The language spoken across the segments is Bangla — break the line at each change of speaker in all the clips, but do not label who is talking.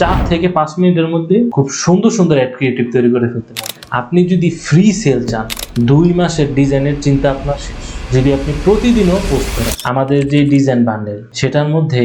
চার থেকে পাঁচ মিনিটের মধ্যে খুব সুন্দর সুন্দর অ্যাড ক্রিয়েটিভ তৈরি করে ফেলতে পারবেন। আপনি যদি ফ্রি সেল চান, দুই মাসের ডিজাইনের চিন্তা আপনার শেষ। যদি আপনি প্রতিদিনও পোস্ট করেন, আমাদের যে ডিজাইন বান্ডেল সেটার মধ্যে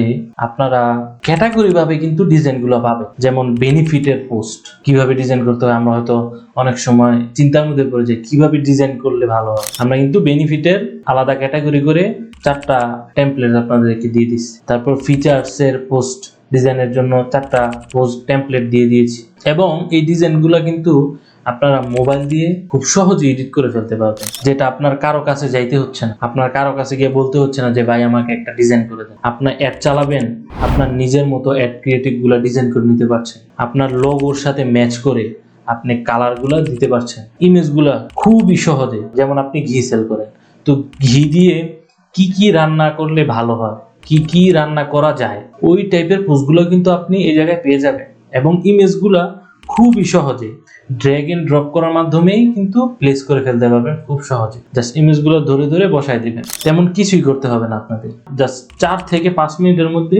আপনারা ক্যাটাগরি ভাবে কিন্তু ডিজাইনগুলো পাবেন। যেমন বেনিফিটের পোস্ট কীভাবে ডিজাইন করতে হয়, আমরা হয়তো অনেক সময় চিন্তার মধ্যে পড়ে যে কীভাবে ডিজাইন করলে ভালো হয়। আমরা কিন্তু বেনিফিটের আলাদা ক্যাটাগরি করে চারটা টেমপ্লেট আপনাদেরকে দিয়ে দিচ্ছি। তারপর ফিচার্সের পোস্ট ডিজাইনের জন্য চারটা পোস্ট টেমপ্লেট দিয়ে দিয়েছি। এবং এই ডিজাইনগুলো কিন্তু আপনারা মোবাইল দিয়ে খুব সহজে এডিট করে ফেলতে পারবেন। যেটা আপনার কারও কাছে যাইতে হচ্ছে না। আপনার কারও কাছে গিয়ে বলতে হচ্ছে না যে, ভাই, আমাকে একটা ডিজাইন করে দেন। আপনার অ্যাড চালাবেন, আপনার নিজের মতো অ্যাড ক্রিয়েটিভগুলা ডিজাইন করে নিতে পারছেন। আপনার লোগোর সাথে ম্যাচ করে আপনি কালারগুলো দিতে পারছেন। ইমেজগুলা খুবই সহজে। যেমন আপনি ঘি সেল করেন। তো ঘি দিয়ে কি কি রান্না করলে ভালো হয়? কি কি রান্না করা যায়, ওই টাইপের পোস্টগুলো কিন্তু আপনি এই জায়গায় পেয়ে যাবেন। এবং ইমেজগুলা খুবই সহজে। ড্র্যাগ এন্ড ড্রপ করার মাধ্যমেই কিন্তু প্লেস করে ফেলতে পারবেন খুব সহজে। জাস্ট ইমেজগুলো ধরে ধরে বসায় দিবেন। তেমন কিছুই করতে হবে না আপনাদের জাস্ট চার থেকে পাঁচ মিনিটের মধ্যে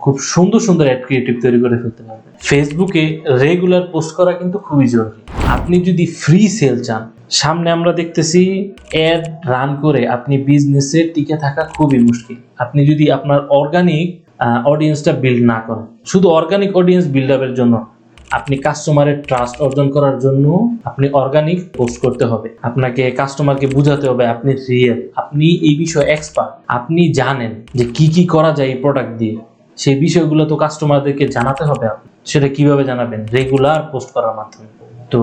খুব সুন্দর সুন্দর অ্যাড ক্রিয়েটিভ তৈরি করে ফেলতে পারবেন। ফেসবুকে রেগুলার পোস্ট করা কিন্তু খুবই জরুরি। আপনি যদি ফ্রি সেল চান সামনে আমরা দেখতেছি অ্যাড রান করে আপনি বিজনেসে টিকে থাকা খুবই মুশকিল। আপনি যদি আপনার অর্গানিক অডিয়েন্সটা বিল্ড না করেন, শুধু অর্গানিক অডিয়েন্স বিল্ড আপের জন্য, আপনি কাস্টমারের ট্রাস্ট অর্জন করার জন্য আপনি অর্গানিক পোস্ট করতে হবে। আপনাকে কাস্টমারকে বুঝাতে হবে আপনি রিয়েল আপনি এই বিষয়ে এক্সপার্ট আপনি জানেন যে কি কি করা যায় এই প্রোডাক্ট দিয়ে। সেই বিষয়গুলো তো কাস্টমারদেরকে জানাতে হবে। সেটা কীভাবে জানাবেন? রেগুলার পোস্ট করার মাধ্যমে। তো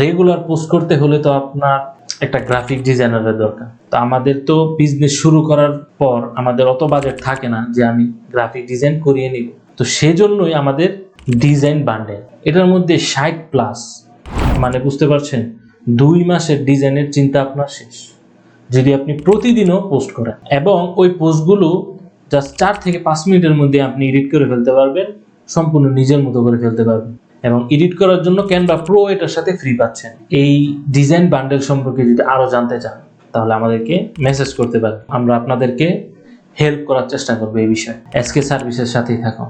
রেগুলার পোস্ট করতে হলে তো আপনার একটা গ্রাফিক ডিজাইনারের দরকার। তো আমাদের তো বিজনেস শুরু করার পর আমাদের অত বাজেট থাকে না যে আমি গ্রাফিক ডিজাইন করিয়ে নিব। তো সেজন্যই আমাদের ডিজাইন বান্ডেল এটার মধ্যে ষাট প্লাস মানে বুঝতে পারছেন? দুই মাসের ডিজাইনের চিন্তা আপনার শেষ। যদি আপনি প্রতিদিনও পোস্ট করেন এবং ওই পোস্টগুলো জাস্ট চার থেকে পাঁচ মিনিটের মধ্যে আপনি এডিট করে ফেলতে পারবেন, সম্পূর্ণ নিজের মতো করে ফেলতে পারবেন। এবং এডিট করার জন্য ক্যানভা প্রো এটার সাথে ফ্রি পাচ্ছেন। এই ডিজাইন বান্ডেল সম্পর্কে যদি আরও জানতে চান, তাহলে আমাদেরকে মেসেজ করতে পারেন। আমরা আপনাদেরকে হেল্প করার চেষ্টা করব এই বিষয়ে। এসকে সার্ভিসের সাথেই থাকুন।